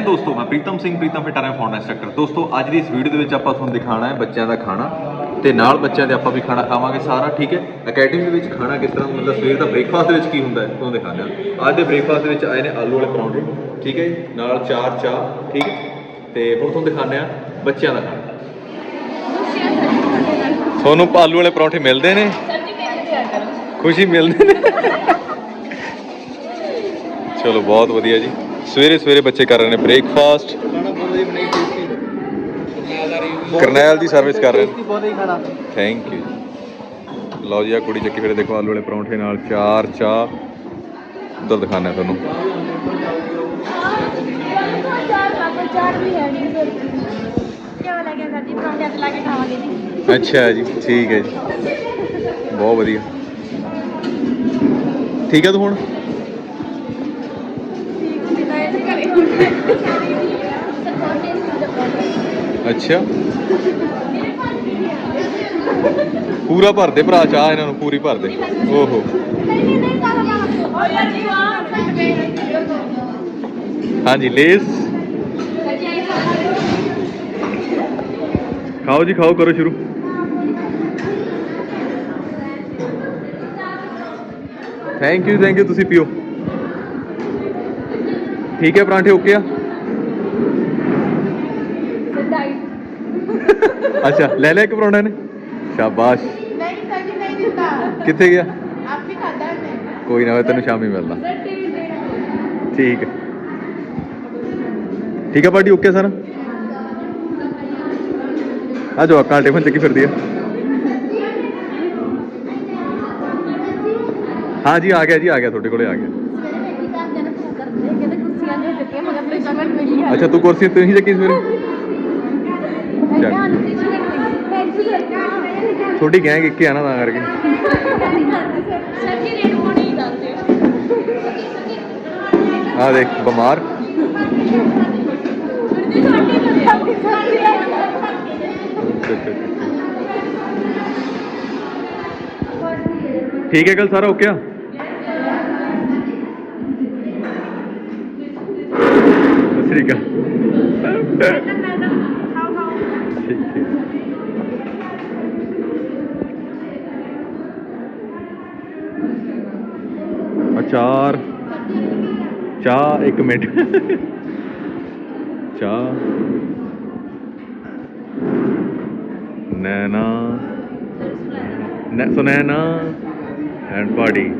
ਹਿੰਦ ਦੋਸਤੋ ਮੈਂ Pritam Singh, Pritam fitter founder instructor ਦੋਸਤੋ, ਅੱਜ ਦੀ ਇਸ ਵੀਡੀਓ ਦੇ ਵਿੱਚ ਆਪਾਂ ਤੁਹਾਨੂੰ ਦਿਖਾਣਾ ਹੈ ਬੱਚਿਆਂ ਦਾ ਖਾਣਾ ਤੇ ਨਾਲ ਬੱਚਿਆਂ ਦੇ ਆਪਾਂ ਵੀ ਖਾਣਾ ਖਾਵਾਂਗੇ ਸਾਰਾ, ਠੀਕ ਹੈ? ਅਕੈਡਮੀ ਦੇ ਵਿੱਚ ਖਾਣਾ ਕਿਸ ਤਰ੍ਹਾਂ ਮਤਲਬ ਸਵੇਰ ਦਾ ਬ੍ਰੇਕਫਾਸਟ ਦੇ ਵਿੱਚ ਕੀ ਹੁੰਦਾ ਹੈ, ਤੁਹਾਨੂੰ ਦਿਖਾਉਂਦੇ ਅੱਜ ਦੇ ਬ੍ਰੇਕਫਾਸਟ ਦੇ ਵਿੱਚ ਆਏ ਨੇ ਆਲੂ ਵਾਲੇ ਪਰੌਂਠੇ, ਠੀਕ ਹੈ ਨਾਲ ਚਾਰ ਚਾਹ, ਠੀਕ ਹੈ? ਤੇ ਹੁਣ ਤੁਹਾਨੂੰ ਦਿਖਾਉਂਦੇ ਆ ਬੱਚਿਆਂ ਦਾ ਖਾਣਾ। ਤੁਹਾਨੂੰ ਆਲੂ ਵਾਲੇ ਪਰੌਂਠੇ ਮਿਲਦੇ ਨੇ? ਖੁਸ਼ੀ ਮਿਲਦੇ ਨੇ? ਚਲੋ, ਬਹੁਤ ਵਧੀਆ ਜੀ। ਸਵੇਰੇ ਸਵੇਰੇ ਬੱਚੇ ਕਰ ਰਹੇ ਨੇ ਬ੍ਰੇਕਫਾਸਟ ਕਰਨੈਲ ਦੀ ਸਰਵਿਸ ਕਰ ਰਹੇ ਨੇ। ਥੈਂਕ ਯੂ ਲਓ ਜੀ ਆ ਕੁੜੀ ਚੱਕੀ ਫਿਰ, ਦੇਖੋ ਆਲੂ ਵਾਲੇ ਪਰੌਂਠੇ ਨਾਲ, ਚਾਰ ਚਾਹ। ਉਧਰ ਦਿਖਾਣਾ ਤੁਹਾਨੂੰ। ਅੱਛਾ ਜੀ, ਠੀਕ ਹੈ ਜੀ। ਬਹੁਤ ਵਧੀਆ। ਠੀਕ ਹੈ ਤੂੰ ਹੁਣ? ਅੱਛਾ। ਪੂਰਾ ਭਰ ਦੇ ਭਰਾ, ਚਾਹ ਇਹਨਾਂ ਨੂੰ ਪੂਰੀ ਭਰ ਦੇ। ਓਹੋ। ਓ ਯਾਰ ਜੀ ਹਾਂਜੀ, ਲੇਸ। ਖਾਓ ਜੀ, ਖਾਓ, ਕਰੋ ਸ਼ੁਰੂ। ਥੈਂਕ ਯੂ ਥੈਂਕ ਯੂ ਤੁਸੀਂ ਪੀਓ। ਠੀਕ ਹੈ ਪਰਾਂਠੇ ਓਕੇ ਆ? ਅੱਛਾ ਲੈ ਲੈ ਇੱਕ ਪਰੌਂਠਾ ਨੇ? ਸ਼ਾਬਾਸ਼। ਨਹੀਂ ਸਰ ਜੀ ਨਹੀਂ ਦਿੱਤਾ। ਕਿੱਥੇ ਗਿਆ? ਆਪ ਵੀ ਖਾਦਾ ਨੇ ਕੋਈ ਨਾ ਤੈਨੂੰ ਸ਼ਾਮੀ ਮਿਲਦਾ। ਠੀਕ ਹੈ ਠੀਕ। ਹੈ ਪਾਰਟੀ ਓਕੇ ਸਰ? ਆ ਜਾਓ ਅਕਾਲ ਟਿਫਨ ਚੱਕੀ ਫਿਰਦੀ ਆ। ਹਾਂ ਜੀ ਆ ਗਿਆ ਜੀ ਆ ਗਿਆ ਤੁਹਾਡੇ ਕੋਲੇ ਆ ਗਿਆ। ਸਵੇਰੇ ਮੇਰੀ ਘਰ ਦੇ ਨੇ ਫੋਨ ਕਰਦੇ ਕਹਿੰਦੇ ਕੁਰਸੀਆਂ ਜੋ ਚੱਕੀਆਂ ਮਗਰ ਤੇ ਜਗ੍ਹਾ ਮਿਲੀ ਹੈ ਅੱਛਾ ਤੂੰ ਕੁਰਸੀ ਤੇ ਹੀ ਚੱਕੀ ਸਵੇਰੇ ਚੱਲ। ਧਿਆਨ ਦੀ ਜਗ੍ਹਾ ਮਿਲੀ ਹੈ ਤੁਹਾਡੀ ਗੈਂਗ ਇੱਕੇ ਆ ਨਾ ਤਾਂ ਕਰਕੇ ਸਰ ਜੀ ਰੇਟ ਕੋਣੀ ਦੱਸਦੇ ਆ ਦੇਖ ਬਿਮਾਰ ਠੀਕ ਹੈ ਕੱਲ ਸਾਰਾ ਓਕੇ ਆ। ਠੀਕ ਹੈ ਠੀਕ ਹੈ ਅਚਾਰ। ਚਾਹ ਇੱਕ ਮਿੰਟ। ਚਾਹ। ਨੈਣਾ। ਨੈ ਸੁਨੈਣਾ ਐਂਡ ਪਾਰਟੀ।